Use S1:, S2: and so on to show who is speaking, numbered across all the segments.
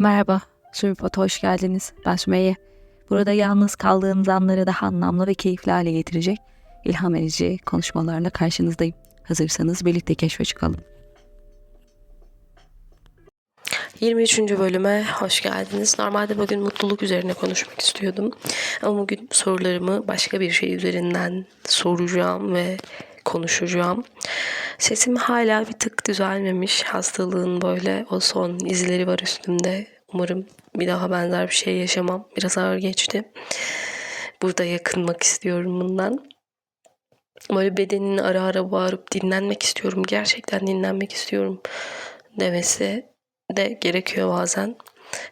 S1: Merhaba, Sürüpot'a hoş geldiniz. Ben Sümeyye. Burada yalnız kaldığınız anları daha anlamlı ve keyifli hale getirecek ilham edici konuşmalarla karşınızdayım. Hazırsanız birlikte keşfe çıkalım.
S2: 23. bölüme hoş geldiniz. Normalde bugün mutluluk üzerine konuşmak istiyordum. Ama bugün sorularımı başka bir şey üzerinden soracağım ve konuşacağım. Sesim hala bir tık düzelmemiş. Hastalığın böyle o son izleri var üstümde. Umarım bir daha benzer bir şey yaşamam. Biraz ağır geçti. Burada yakınmak istiyorum bundan. Böyle bedenin ara ara bağırıp dinlenmek istiyorum. Gerçekten dinlenmek istiyorum demesi de gerekiyor bazen.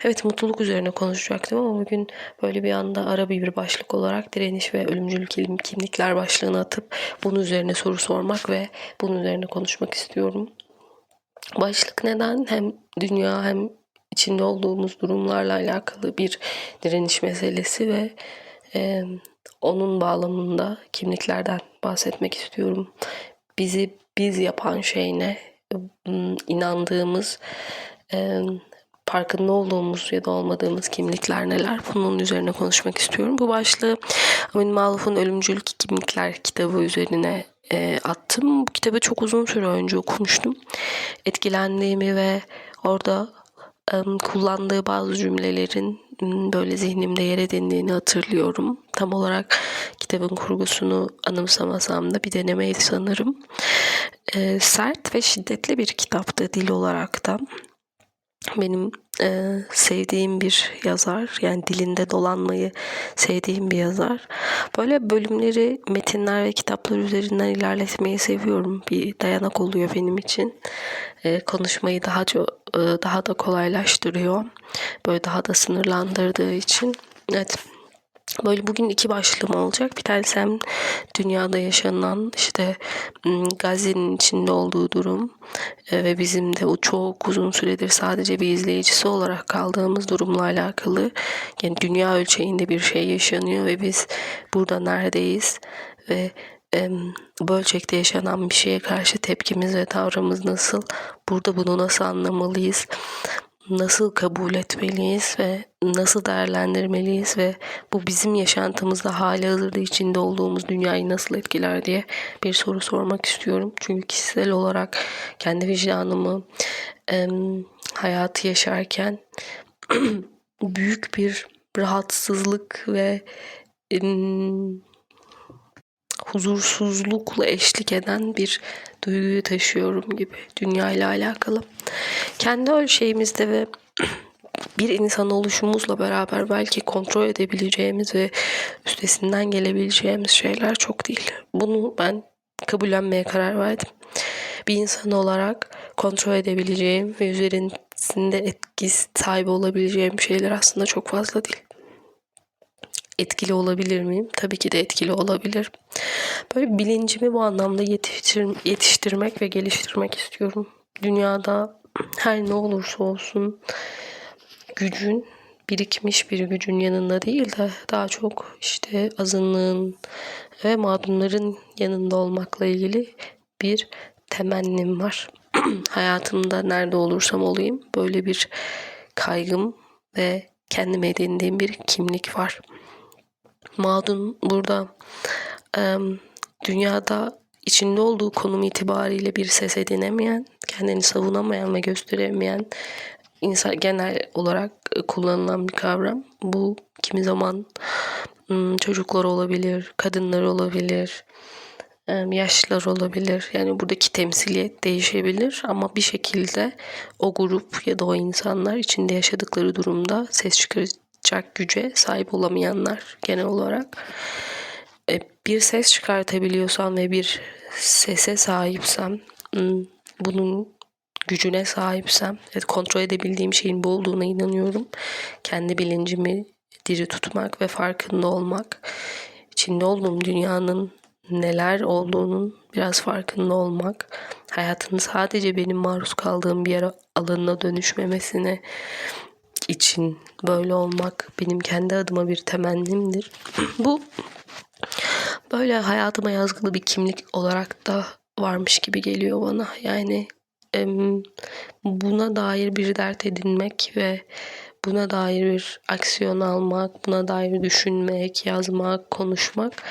S2: Evet mutluluk üzerine konuşacaktım ama bugün böyle bir anda ara bir başlık olarak direniş ve ölümcül kim- kimlikler başlığını atıp bunun üzerine soru sormak ve bunun üzerine konuşmak istiyorum. Başlık neden? Hem dünya hem içinde olduğumuz durumlarla alakalı bir direniş meselesi ve e, onun bağlamında kimliklerden bahsetmek istiyorum. Bizi biz yapan şey ne? İnandığımız, farkında olduğumuz ya da olmadığımız kimlikler neler? Bunun üzerine konuşmak istiyorum. Bu başlığı Amin Maluf'un Ölümcül Kimlikler kitabı üzerine e, attım. Bu kitabı çok uzun süre önce okumuştum. Etkilendiğimi ve orada e, kullandığı bazı cümlelerin böyle zihnimde yer edindiğini hatırlıyorum. Tam olarak kitabın kurgusunu anımsamasam da bir denemeydi sanırım. E, sert ve şiddetli bir kitaptı dil olarak da benim e, sevdiğim bir yazar. Yani dilinde dolanmayı sevdiğim bir yazar. Böyle bölümleri metinler ve kitaplar üzerinden ilerletmeyi seviyorum. Bir dayanak oluyor benim için. E, konuşmayı daha e, daha da kolaylaştırıyor. Böyle daha da sınırlandırdığı için. Evet. Böyle bugün iki başlığım olacak. Bir tanesi hem dünyada yaşanan işte Gazze'nin içinde olduğu durum e, ve bizim de o çok uzun süredir sadece bir izleyicisi olarak kaldığımız durumla alakalı. Yani dünya ölçeğinde bir şey yaşanıyor ve biz burada neredeyiz ve em, bu ölçekte yaşanan bir şeye karşı tepkimiz ve tavrımız nasıl? Burada bunu nasıl anlamalıyız? Nasıl kabul etmeliyiz ve nasıl değerlendirmeliyiz ve bu bizim yaşantımızda hali hazırda içinde olduğumuz dünyayı nasıl etkiler diye bir soru sormak istiyorum. Çünkü kişisel olarak kendi vicdanımı hayatı yaşarken büyük bir rahatsızlık ve huzursuzlukla eşlik eden bir duyguyu taşıyorum gibi dünya ile alakalı. Kendi ölçeğimizde ve bir insan oluşumuzla beraber belki kontrol edebileceğimiz ve üstesinden gelebileceğimiz şeyler çok değil. Bunu ben kabullenmeye karar verdim. Bir insan olarak kontrol edebileceğim ve üzerinde etkisi sahibi olabileceğim şeyler aslında çok fazla değil. Etkili olabilir miyim? Tabii ki de etkili olabilir. Böyle bilincimi bu anlamda yetiştir, yetiştirmek ve geliştirmek istiyorum. Dünyada her ne olursa olsun gücün birikmiş bir gücün yanında değil de daha çok işte azınlığın ve mağdurların yanında olmakla ilgili bir temennim var. Hayatımda nerede olursam olayım böyle bir kaygım ve kendime edindiğim bir kimlik var. Mağdun burada em, dünyada içinde olduğu konum itibariyle bir ses edinemeyen, kendini savunamayan ve gösteremeyen insan genel olarak e, kullanılan bir kavram. Bu kimi zaman çocuklar olabilir, kadınlar olabilir, yaşlılar olabilir. Yani buradaki temsiliyet değişebilir ama bir şekilde o grup ya da o insanlar içinde yaşadıkları durumda ses çıkaracak güce sahip olamayanlar genel olarak. E, bir ses çıkartabiliyorsam ve bir sese sahipsem, bunun gücüne sahipsem, evet, kontrol edebildiğim şeyin bu olduğuna inanıyorum. Kendi bilincimi diri tutmak ve farkında olmak, içinde olduğum dünyanın neler olduğunun biraz farkında olmak, hayatın sadece benim maruz kaldığım bir alanına dönüşmemesine için böyle olmak benim kendi adıma bir temennimdir. bu böyle hayatıma yazgılı bir kimlik olarak da varmış gibi geliyor bana. Yani buna dair bir dert edinmek ve buna dair bir aksiyon almak, buna dair düşünmek, yazmak, konuşmak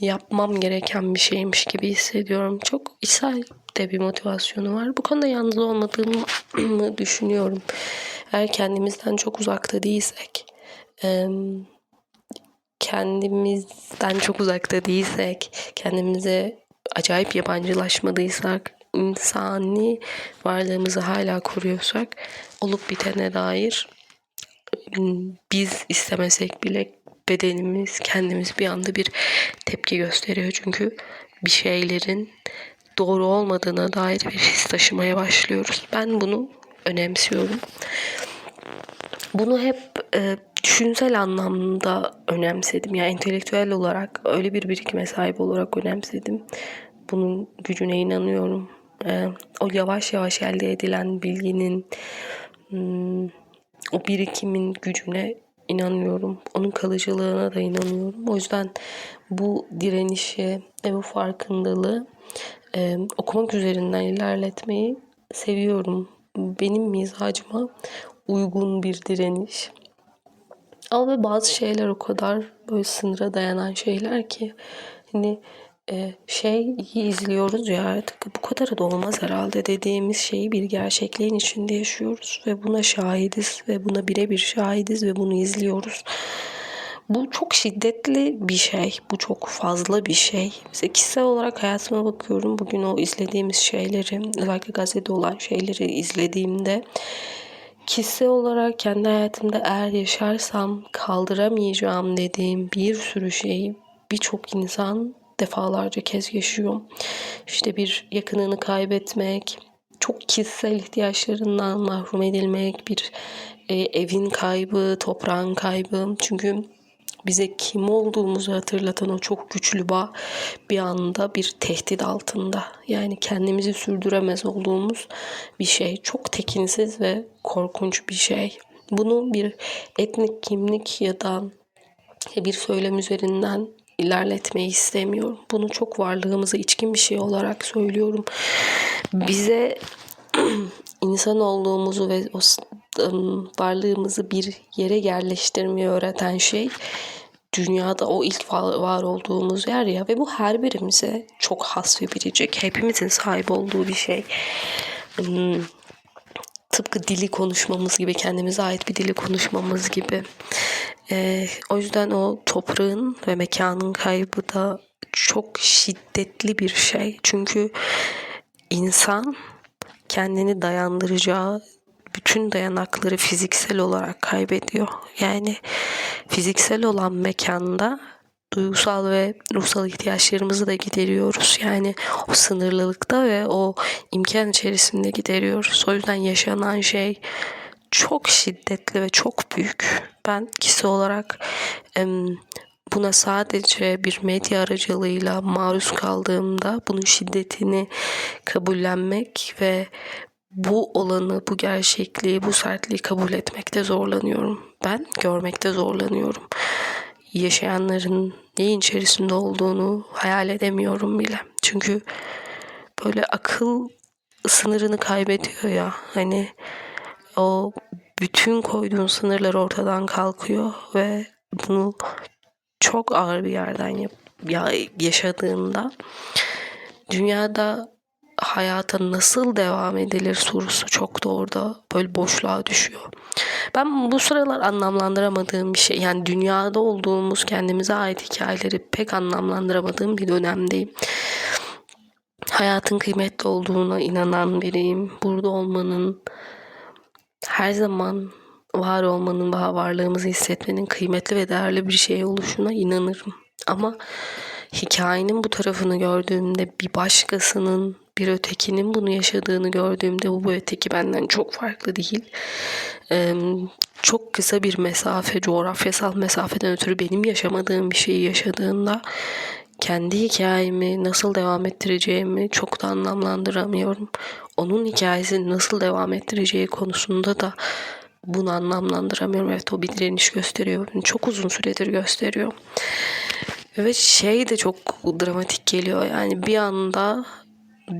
S2: yapmam gereken bir şeymiş gibi hissediyorum. Çok içsel de bir motivasyonu var. Bu konuda yalnız olmadığımı düşünüyorum. Eğer kendimizden çok uzakta değilsek, kendimizden çok uzakta değilsek, kendimize acayip yabancılaşmadıysak, insani varlığımızı hala koruyorsak, olup bitene dair biz istemesek bile bedenimiz, kendimiz bir anda bir tepki gösteriyor. Çünkü bir şeylerin doğru olmadığına dair bir his taşımaya başlıyoruz. Ben bunu önemsiyorum. Bunu hep e, düşünsel anlamda önemsedim. Yani entelektüel olarak öyle bir birikime sahip olarak önemsedim. Bunun gücüne inanıyorum. E, o yavaş yavaş elde edilen bilginin, hmm, o birikimin gücüne inanıyorum. Onun kalıcılığına da inanıyorum. O yüzden bu direnişi ve bu farkındalığı e, okumak üzerinden ilerletmeyi seviyorum. Benim mizacıma uygun bir direniş. Ama bazı şeyler o kadar böyle sınıra dayanan şeyler ki hani e, şey izliyoruz ya artık bu kadar da olmaz herhalde dediğimiz şeyi bir gerçekliğin içinde yaşıyoruz ve buna şahidiz ve buna birebir şahidiz ve bunu izliyoruz. Bu çok şiddetli bir şey. Bu çok fazla bir şey. Mesela kişisel olarak hayatıma bakıyorum. Bugün o izlediğimiz şeyleri, özellikle gazetede olan şeyleri izlediğimde kişisel olarak kendi hayatımda eğer yaşarsam kaldıramayacağım dediğim bir sürü şeyi birçok insan defalarca kez yaşıyor. İşte bir yakınını kaybetmek, çok kişisel ihtiyaçlarından mahrum edilmek, bir e, evin kaybı, toprağın kaybı. Çünkü bize kim olduğumuzu hatırlatan o çok güçlü bağ bir anda bir tehdit altında. Yani kendimizi sürdüremez olduğumuz bir şey. Çok tekinsiz ve korkunç bir şey. Bunu bir etnik kimlik ya da bir söylem üzerinden ilerletmeyi istemiyorum. Bunu çok varlığımıza içkin bir şey olarak söylüyorum. Bize insan olduğumuzu ve o ım, varlığımızı bir yere yerleştirmeyi öğreten şey dünyada o ilk var, olduğumuz yer ya ve bu her birimize çok has ve biricik. Hepimizin sahip olduğu bir şey. Tıpkı dili konuşmamız gibi kendimize ait bir dili konuşmamız gibi. Ee, o yüzden o toprağın ve mekanın kaybı da çok şiddetli bir şey. Çünkü insan kendini dayandıracağı bütün dayanakları fiziksel olarak kaybediyor. Yani fiziksel olan mekanda duygusal ve ruhsal ihtiyaçlarımızı da gideriyoruz. Yani o sınırlılıkta ve o imkan içerisinde gideriyoruz. O yüzden yaşanan şey çok şiddetli ve çok büyük. Ben kişi olarak buna sadece bir medya aracılığıyla maruz kaldığımda bunun şiddetini kabullenmek ve bu olanı, bu gerçekliği, bu sertliği kabul etmekte zorlanıyorum. Ben görmekte zorlanıyorum. Yaşayanların neyin içerisinde olduğunu hayal edemiyorum bile. Çünkü böyle akıl sınırını kaybediyor ya. Hani o bütün koyduğun sınırlar ortadan kalkıyor ve bunu çok ağır bir yerden ya, yaşadığında dünyada hayata nasıl devam edilir sorusu çok da orada böyle boşluğa düşüyor. Ben bu sıralar anlamlandıramadığım bir şey yani dünyada olduğumuz kendimize ait hikayeleri pek anlamlandıramadığım bir dönemdeyim. Hayatın kıymetli olduğuna inanan biriyim. Burada olmanın her zaman var olmanın ve varlığımızı hissetmenin kıymetli ve değerli bir şey oluşuna inanırım. Ama hikayenin bu tarafını gördüğümde bir başkasının, bir ötekinin bunu yaşadığını gördüğümde bu, bu öteki benden çok farklı değil. Ee, çok kısa bir mesafe, coğrafyasal mesafeden ötürü benim yaşamadığım bir şeyi yaşadığında kendi hikayemi nasıl devam ettireceğimi çok da anlamlandıramıyorum. Onun hikayesini nasıl devam ettireceği konusunda da bunu anlamlandıramıyorum. Evet o bir direniş gösteriyor. Çok uzun süredir gösteriyor. Ve şey de çok dramatik geliyor. Yani bir anda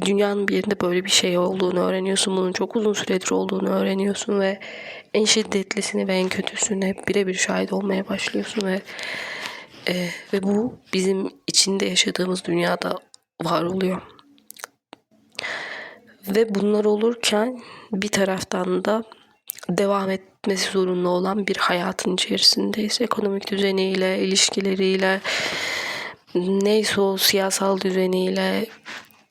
S2: dünyanın bir yerinde böyle bir şey olduğunu öğreniyorsun. Bunun çok uzun süredir olduğunu öğreniyorsun ve en şiddetlisini ve en kötüsüne birebir şahit olmaya başlıyorsun ve e, ve bu bizim içinde yaşadığımız dünyada var oluyor. Ve bunlar olurken bir taraftan da devam etmesi zorunlu olan bir hayatın içerisindeyiz. Ekonomik düzeniyle, ilişkileriyle, neyse o siyasal düzeniyle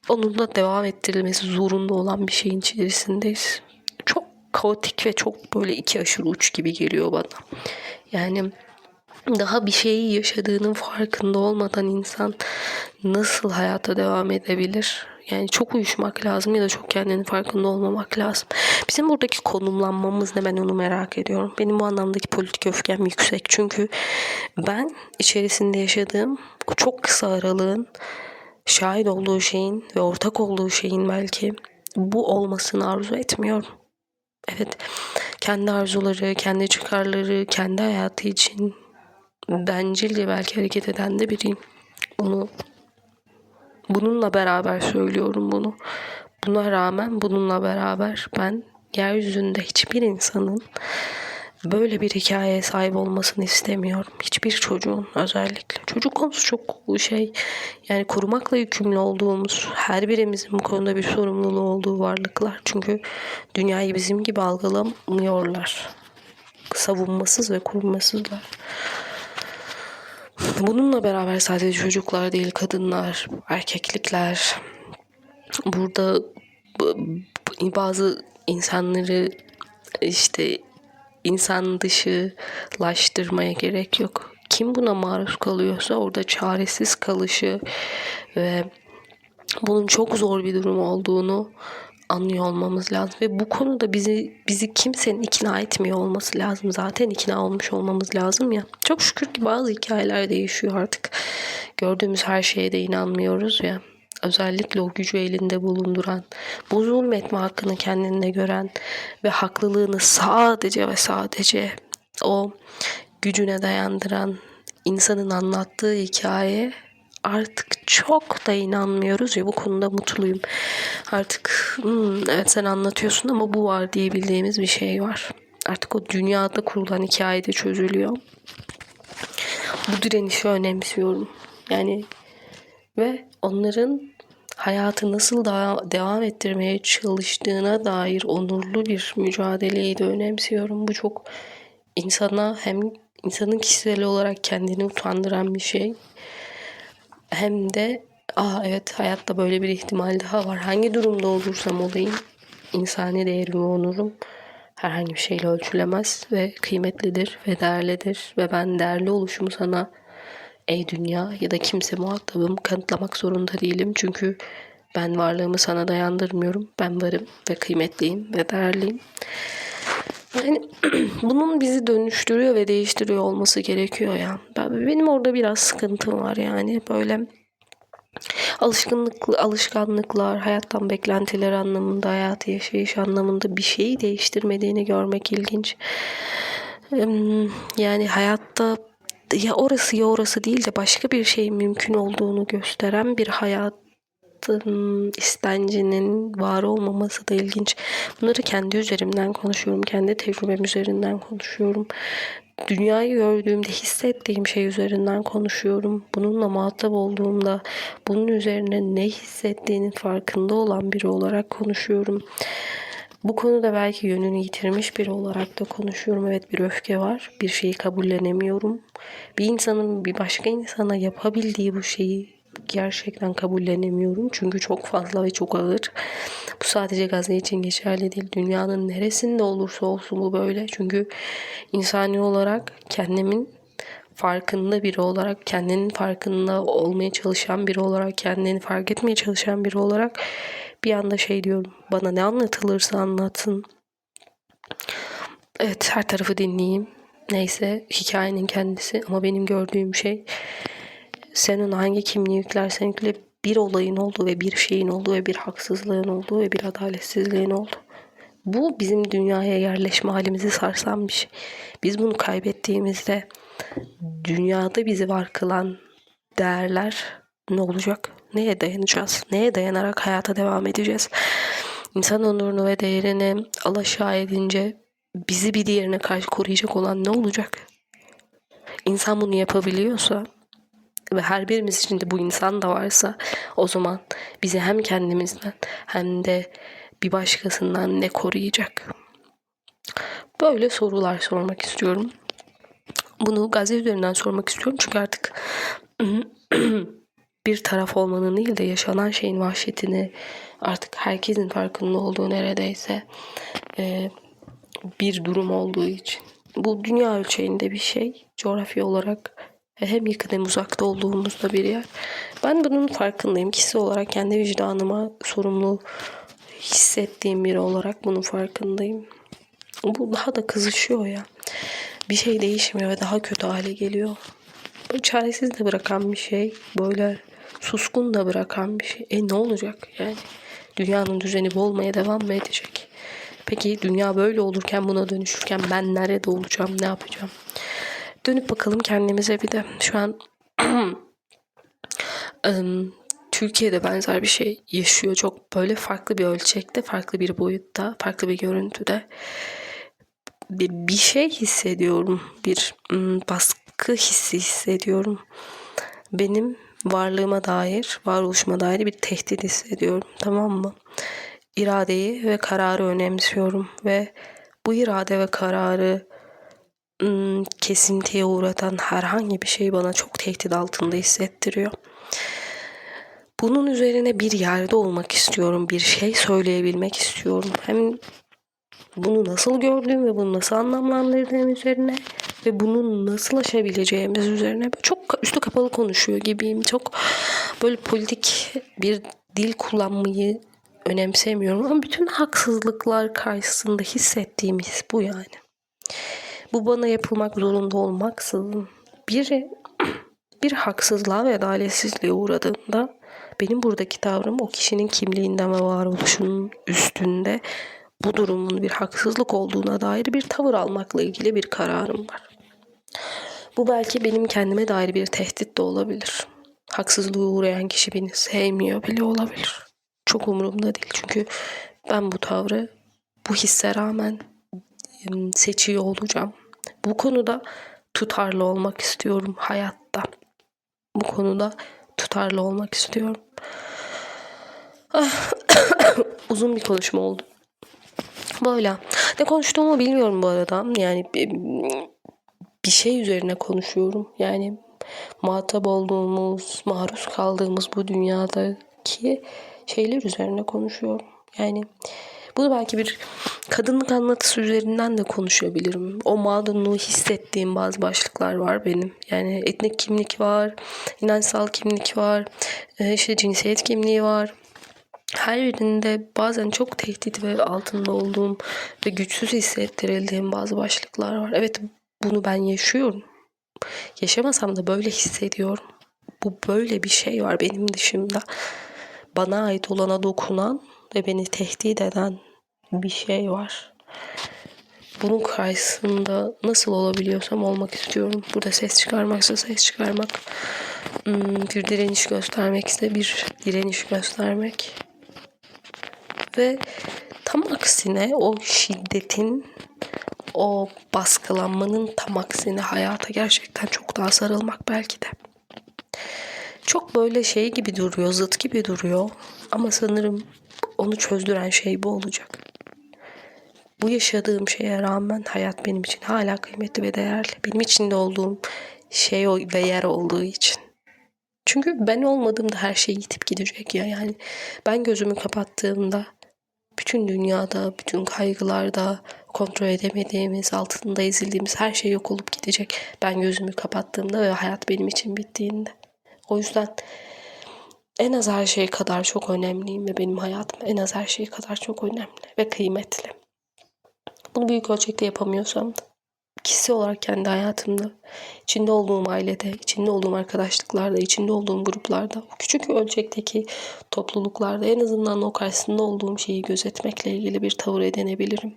S2: onun da devam ettirilmesi zorunlu olan bir şeyin içerisindeyiz. Çok kaotik ve çok böyle iki aşırı uç gibi geliyor bana. Yani daha bir şeyi yaşadığının farkında olmadan insan nasıl hayata devam edebilir? Yani çok uyuşmak lazım ya da çok kendinin farkında olmamak lazım. Bizim buradaki konumlanmamız ne ben onu merak ediyorum. Benim bu anlamdaki politik öfkem yüksek. Çünkü ben içerisinde yaşadığım o çok kısa aralığın şahit olduğu şeyin ve ortak olduğu şeyin belki bu olmasını arzu etmiyorum. Evet, kendi arzuları, kendi çıkarları, kendi hayatı için bencilce belki hareket eden de biriyim. Bunu bununla beraber söylüyorum bunu. Buna rağmen bununla beraber ben yeryüzünde hiçbir insanın böyle bir hikayeye sahip olmasını istemiyorum. Hiçbir çocuğun özellikle. Çocuk konusu çok şey yani korumakla yükümlü olduğumuz her birimizin bu konuda bir sorumluluğu olduğu varlıklar. Çünkü dünyayı bizim gibi algılamıyorlar. Savunmasız ve korunmasızlar. Bununla beraber sadece çocuklar değil, kadınlar, erkeklikler. Burada bazı insanları işte insan dışılaştırmaya gerek yok. Kim buna maruz kalıyorsa orada çaresiz kalışı ve bunun çok zor bir durum olduğunu anlıyor olmamız lazım ve bu konuda bizi bizi kimsenin ikna etmiyor olması lazım. Zaten ikna olmuş olmamız lazım ya. Çok şükür ki bazı hikayeler değişiyor artık. Gördüğümüz her şeye de inanmıyoruz ya. Özellikle o gücü elinde bulunduran, bu zulmetme hakkını kendinde gören ve haklılığını sadece ve sadece o gücüne dayandıran insanın anlattığı hikaye artık çok da inanmıyoruz ya bu konuda mutluyum. Artık hmm, evet sen anlatıyorsun ama bu var diyebildiğimiz bir şey var. Artık o dünyada kurulan hikaye de çözülüyor. Bu direnişi önemsiyorum. Yani ve onların hayatı nasıl daha devam ettirmeye çalıştığına dair onurlu bir mücadeleyi de önemsiyorum. Bu çok insana hem insanın kişisel olarak kendini utandıran bir şey hem de aa evet hayatta böyle bir ihtimal daha var. Hangi durumda olursam olayım insani değerim ve onurum herhangi bir şeyle ölçülemez ve kıymetlidir ve değerlidir ve ben değerli oluşumu sana ey dünya ya da kimse muhatabım kanıtlamak zorunda değilim. Çünkü ben varlığımı sana dayandırmıyorum. Ben varım ve kıymetliyim ve değerliyim. Yani bunun bizi dönüştürüyor ve değiştiriyor olması gerekiyor ya. Ben, benim orada biraz sıkıntım var yani böyle alışkanlık alışkanlıklar, hayattan beklentiler anlamında, hayatı yaşayış anlamında bir şeyi değiştirmediğini görmek ilginç. Yani hayatta ya orası ya orası değil de başka bir şeyin mümkün olduğunu gösteren bir hayatın istencinin var olmaması da ilginç. Bunları kendi üzerimden konuşuyorum. Kendi tecrübem üzerinden konuşuyorum. Dünyayı gördüğümde hissettiğim şey üzerinden konuşuyorum. Bununla muhatap olduğumda bunun üzerine ne hissettiğinin farkında olan biri olarak konuşuyorum. Bu konuda belki yönünü yitirmiş biri olarak da konuşuyorum. Evet bir öfke var. Bir şeyi kabullenemiyorum. Bir insanın bir başka insana yapabildiği bu şeyi gerçekten kabullenemiyorum. Çünkü çok fazla ve çok ağır. Bu sadece Gazze için geçerli değil. Dünyanın neresinde olursa olsun bu böyle. Çünkü insani olarak kendimin farkında biri olarak, kendinin farkında olmaya çalışan biri olarak, kendini fark etmeye çalışan biri olarak bir anda şey diyorum. Bana ne anlatılırsa anlatsın. Evet her tarafı dinleyeyim. Neyse hikayenin kendisi ama benim gördüğüm şey senin hangi kimliği yüklersen yükle bir olayın oldu ve bir şeyin oldu ve bir haksızlığın oldu ve bir adaletsizliğin oldu. Bu bizim dünyaya yerleşme halimizi sarsan bir şey. Biz bunu kaybettiğimizde dünyada bizi var kılan değerler ne olacak? Neye dayanacağız? Neye dayanarak hayata devam edeceğiz? İnsan onurunu ve değerini alaşağı edince bizi bir diğerine karşı koruyacak olan ne olacak? İnsan bunu yapabiliyorsa ve her birimiz için de bu insan da varsa o zaman bizi hem kendimizden hem de bir başkasından ne koruyacak? Böyle sorular sormak istiyorum. Bunu Gazze üzerinden sormak istiyorum çünkü artık bir taraf olmanın değil de yaşanan şeyin vahşetini artık herkesin farkında olduğu neredeyse e, bir durum olduğu için. Bu dünya ölçeğinde bir şey. Coğrafya olarak hem yakın hem uzakta olduğumuzda bir yer. Ben bunun farkındayım. Kişi olarak kendi vicdanıma sorumlu hissettiğim biri olarak bunun farkındayım. Bu daha da kızışıyor ya. Bir şey değişmiyor ve daha kötü hale geliyor. Böyle çaresiz de bırakan bir şey. Böyle suskun da bırakan bir şey. E ne olacak yani? Dünyanın düzeni bu olmaya devam mı edecek? Peki dünya böyle olurken buna dönüşürken ben nerede olacağım? Ne yapacağım? Dönüp bakalım kendimize bir de. Şu an Türkiye'de benzer bir şey yaşıyor. Çok böyle farklı bir ölçekte, farklı bir boyutta, farklı bir görüntüde. Bir, şey hissediyorum. Bir baskı hissi hissediyorum. Benim varlığıma dair, varoluşuma dair bir tehdit hissediyorum. Tamam mı? İradeyi ve kararı önemsiyorum ve bu irade ve kararı kesintiye uğratan herhangi bir şey bana çok tehdit altında hissettiriyor. Bunun üzerine bir yerde olmak istiyorum. Bir şey söyleyebilmek istiyorum. Hem bunu nasıl gördüğüm ve bunu nasıl anlamlandırdığım üzerine ve bunu nasıl aşabileceğimiz üzerine çok üstü kapalı konuşuyor gibiyim. Çok böyle politik bir dil kullanmayı önemsemiyorum ama bütün haksızlıklar karşısında hissettiğim his bu yani. Bu bana yapılmak zorunda olmaksızın biri bir haksızlığa ve adaletsizliğe uğradığında benim buradaki tavrım o kişinin kimliğinden ve varoluşunun üstünde bu durumun bir haksızlık olduğuna dair bir tavır almakla ilgili bir kararım var. Bu belki benim kendime dair bir tehdit de olabilir. Haksızlığa uğrayan kişi beni sevmiyor bile olabilir. Çok umurumda değil çünkü ben bu tavrı bu hisse rağmen seçiyor olacağım. Bu konuda tutarlı olmak istiyorum hayatta. Bu konuda tutarlı olmak istiyorum. Ah, Uzun bir konuşma oldu. Böyle. Ne konuştuğumu bilmiyorum bu arada. Yani bir, şey üzerine konuşuyorum. Yani muhatap olduğumuz, maruz kaldığımız bu dünyadaki şeyler üzerine konuşuyorum. Yani bunu belki bir kadınlık anlatısı üzerinden de konuşabilirim. O mağdurluğu hissettiğim bazı başlıklar var benim. Yani etnik kimlik var, inançsal kimlik var, e, işte cinsiyet kimliği var. Her birinde bazen çok tehdit ve altında olduğum ve güçsüz hissettirildiğim bazı başlıklar var. Evet bunu ben yaşıyorum. Yaşamasam da böyle hissediyorum. Bu böyle bir şey var benim dışımda. Bana ait olana dokunan ve beni tehdit eden bir şey var. Bunun karşısında nasıl olabiliyorsam olmak istiyorum. Burada ses çıkarmaksa ses çıkarmak. Hmm, Bir direniş göstermekse bir direniş göstermek. Ve tam aksine o şiddetin, o baskılanmanın tam aksine hayata gerçekten çok daha sarılmak belki de. Çok böyle şey gibi duruyor, zıt gibi duruyor. Ama sanırım onu çözdüren şey bu olacak. Bu yaşadığım şeye rağmen hayat benim için hala kıymetli ve değerli. Benim içinde olduğum şey o- ve yer olduğu için. Çünkü ben olmadığımda her şey yitip gidecek ya. Yani ben gözümü kapattığımda bütün dünyada, bütün kaygılarda, kontrol edemediğimiz, altında ezildiğimiz her şey yok olup gidecek. Ben gözümü kapattığımda ve hayat benim için bittiğinde. O yüzden en az her şey kadar çok önemliyim ve benim hayatım en az her şey kadar çok önemli ve kıymetli. Bunu büyük ölçekte yapamıyorsam da kişi olarak kendi hayatımda, içinde olduğum ailede, içinde olduğum arkadaşlıklarda, içinde olduğum gruplarda, küçük ölçekteki topluluklarda en azından o karşısında olduğum şeyi gözetmekle ilgili bir tavır edinebilirim.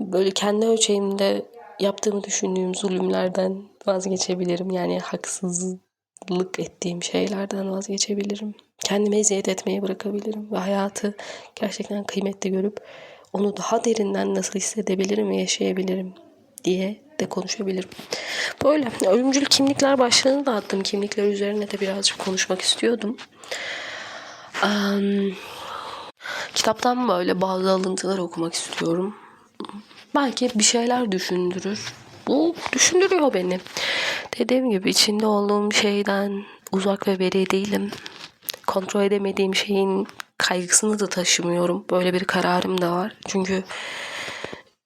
S2: Böyle kendi ölçeğimde yaptığımı düşündüğüm zulümlerden vazgeçebilirim. Yani haksız haksızlık ettiğim şeylerden vazgeçebilirim. Kendime eziyet etmeyi bırakabilirim ve hayatı gerçekten kıymetli görüp onu daha derinden nasıl hissedebilirim ve yaşayabilirim diye de konuşabilirim. Böyle ölümcül kimlikler başlığını da attım. Kimlikler üzerine de birazcık konuşmak istiyordum. Am, kitaptan böyle bazı alıntılar okumak istiyorum. Belki bir şeyler düşündürür. Bu düşündürüyor beni. Dediğim gibi içinde olduğum şeyden uzak ve beri değilim. Kontrol edemediğim şeyin kaygısını da taşımıyorum. Böyle bir kararım da var. Çünkü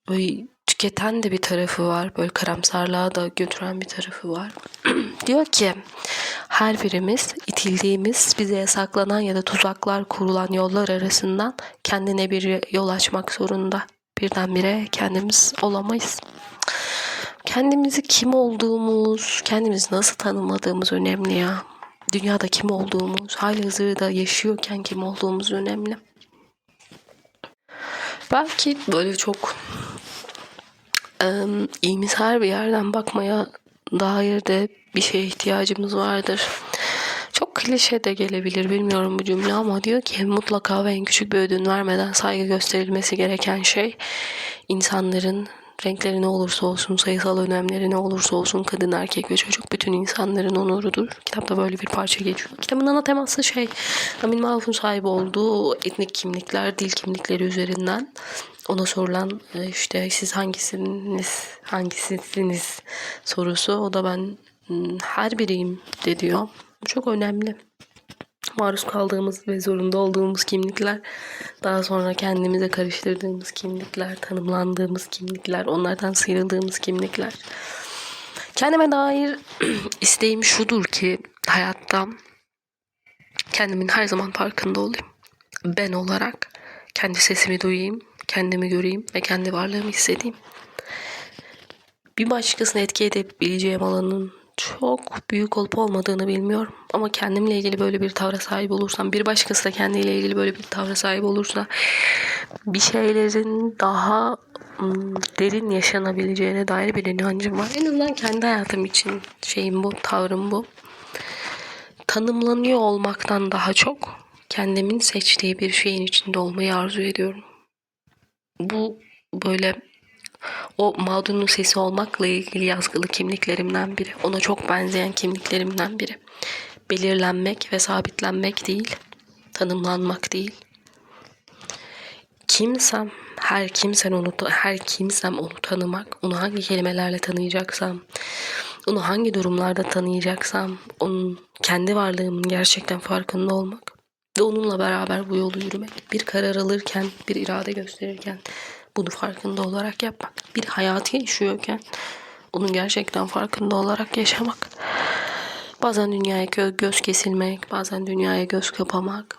S2: böyle tüketen de bir tarafı var. Böyle karamsarlığa da götüren bir tarafı var. Diyor ki her birimiz itildiğimiz, bize yasaklanan ya da tuzaklar kurulan yollar arasından kendine bir yol açmak zorunda. Birdenbire kendimiz olamayız. Kendimizi kim olduğumuz, kendimizi nasıl tanımladığımız önemli ya. Dünyada kim olduğumuz, hali hazırda yaşıyorken kim olduğumuz önemli. Belki böyle çok em, iyimser bir yerden bakmaya dair de bir şeye ihtiyacımız vardır. Çok klişe de gelebilir bilmiyorum bu cümle ama diyor ki mutlaka ve en küçük bir ödün vermeden saygı gösterilmesi gereken şey insanların renkleri ne olursa olsun, sayısal önemleri ne olursa olsun kadın, erkek ve çocuk bütün insanların onurudur. Kitapta böyle bir parça geçiyor. Kitabın ana teması şey, Amin Maluf'un sahibi olduğu etnik kimlikler, dil kimlikleri üzerinden ona sorulan e, işte siz hangisiniz, hangisisiniz sorusu. O da ben hmm, her biriyim de diyor. Çok önemli maruz kaldığımız ve zorunda olduğumuz kimlikler, daha sonra kendimize karıştırdığımız kimlikler, tanımlandığımız kimlikler, onlardan sıyrıldığımız kimlikler. Kendime dair isteğim şudur ki hayatta kendimin her zaman farkında olayım. Ben olarak kendi sesimi duyayım, kendimi göreyim ve kendi varlığımı hissedeyim. Bir başkasını etki edebileceğim alanın çok büyük olup olmadığını bilmiyorum. Ama kendimle ilgili böyle bir tavra sahip olursam, bir başkası da kendiyle ilgili böyle bir tavra sahip olursa bir şeylerin daha derin yaşanabileceğine dair bir inancım var. En azından kendi hayatım için şeyim bu, tavrım bu. Tanımlanıyor olmaktan daha çok kendimin seçtiği bir şeyin içinde olmayı arzu ediyorum. Bu böyle o mağdurun sesi olmakla ilgili yazgılı kimliklerimden biri. Ona çok benzeyen kimliklerimden biri. Belirlenmek ve sabitlenmek değil, tanımlanmak değil. Kimsem, her kimsen onu, her kimsem onu tanımak, onu hangi kelimelerle tanıyacaksam, onu hangi durumlarda tanıyacaksam, onun kendi varlığımın gerçekten farkında olmak ve onunla beraber bu yolu yürümek. Bir karar alırken, bir irade gösterirken bunu farkında olarak yapmak. Bir hayatı yaşıyorken onun gerçekten farkında olarak yaşamak. Bazen dünyaya gö- göz kesilmek, bazen dünyaya göz kapamak.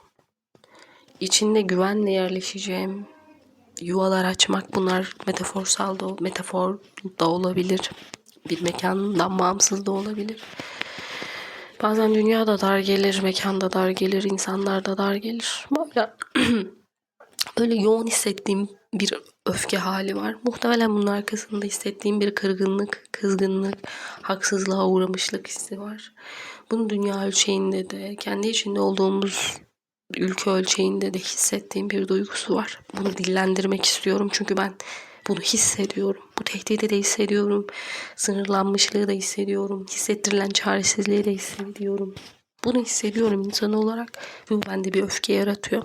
S2: İçinde güvenle yerleşeceğim yuvalar açmak bunlar metaforsal da metafor da olabilir. Bir mekandan bağımsız da olabilir. Bazen dünya da dar gelir, mekan da dar gelir, insanlar da dar gelir. Böyle böyle yoğun hissettiğim bir öfke hali var. Muhtemelen bunun arkasında hissettiğim bir kırgınlık, kızgınlık, haksızlığa uğramışlık hissi var. Bunu dünya ölçeğinde de, kendi içinde olduğumuz ülke ölçeğinde de hissettiğim bir duygusu var. Bunu dillendirmek istiyorum çünkü ben bunu hissediyorum. Bu tehdidi de hissediyorum. Sınırlanmışlığı da hissediyorum. Hissettirilen çaresizliği de hissediyorum. Bunu hissediyorum insan olarak. Bu bende bir öfke yaratıyor.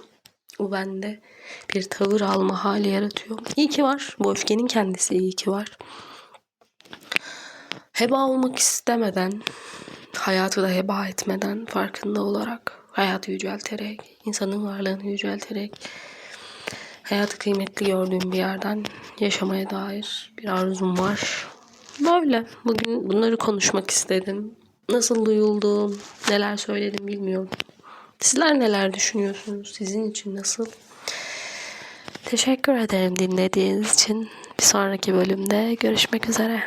S2: Bu bende bir tavır alma hali yaratıyor. İyi ki var. Bu öfkenin kendisi iyi ki var. Heba olmak istemeden, hayatı da heba etmeden farkında olarak, hayatı yücelterek, insanın varlığını yücelterek, hayatı kıymetli gördüğüm bir yerden yaşamaya dair bir arzum var. Böyle. Bugün bunları konuşmak istedim. Nasıl duyuldu, neler söyledim bilmiyorum. Sizler neler düşünüyorsunuz? Sizin için nasıl? Teşekkür ederim dinlediğiniz için. Bir sonraki bölümde görüşmek üzere.